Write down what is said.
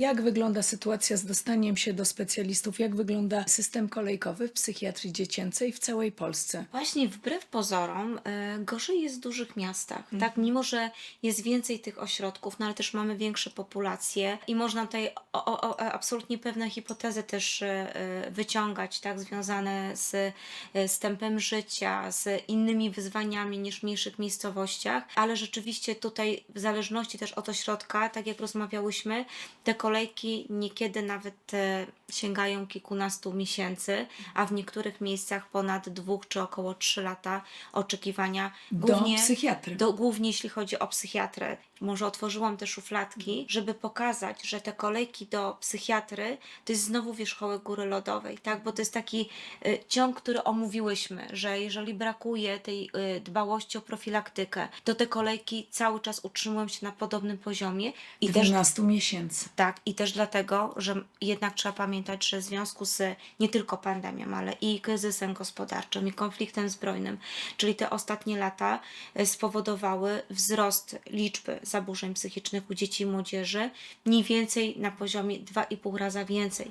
Jak wygląda sytuacja z dostaniem się do specjalistów? Jak wygląda system kolejkowy w psychiatrii dziecięcej w całej Polsce? Właśnie wbrew pozorom e, gorzej jest w dużych miastach, tak? Mimo, że jest więcej tych ośrodków, no ale też mamy większe populacje i można tutaj o, o, o, absolutnie pewne hipotezy też e, e, wyciągać, tak? Związane z, e, z tempem życia, z innymi wyzwaniami niż w mniejszych miejscowościach, ale rzeczywiście tutaj w zależności też od ośrodka, tak jak rozmawiałyśmy, te kolejki niekiedy nawet e, sięgają kilkunastu miesięcy, a w niektórych miejscach ponad dwóch czy około trzy lata oczekiwania. Do psychiatry. Do, głównie jeśli chodzi o psychiatrę. Może otworzyłam te szufladki, żeby pokazać, że te kolejki do psychiatry to jest znowu wierzchołek góry lodowej, tak? Bo to jest taki y, ciąg, który omówiłyśmy, że jeżeli brakuje tej y, dbałości o profilaktykę, to te kolejki cały czas utrzymują się na podobnym poziomie i też 12 miesięcy. tak, i też dlatego, że jednak trzeba pamiętać, że w związku z nie tylko pandemią, ale i kryzysem gospodarczym, i konfliktem zbrojnym, czyli te ostatnie lata e, spowodowały wzrost liczby zaburzeń psychicznych u dzieci i młodzieży mniej więcej na poziomie 2,5 raza więcej.